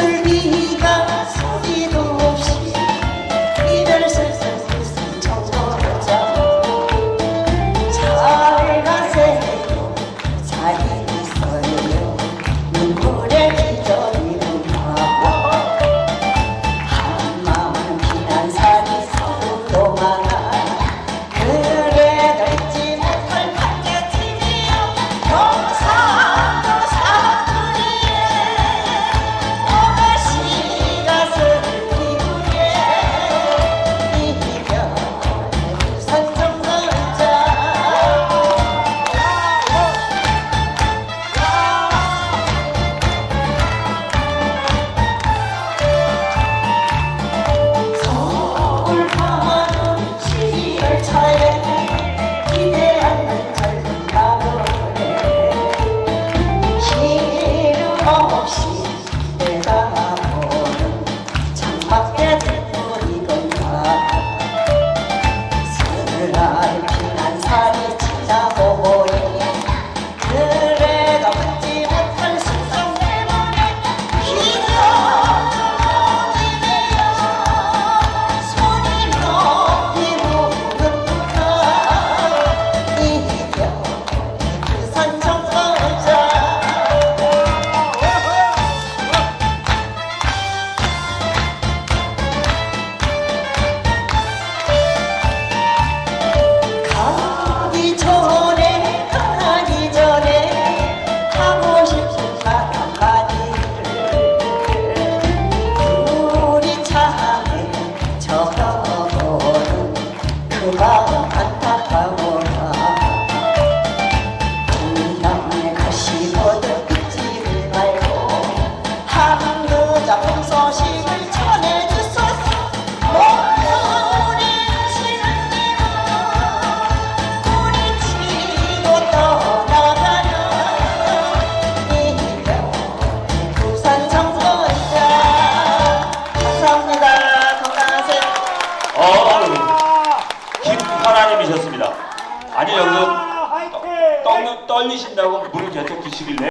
술이 Bye. 오셨습니다. 아니 여러분 아, 떨리신다고 물을 계속 드시길래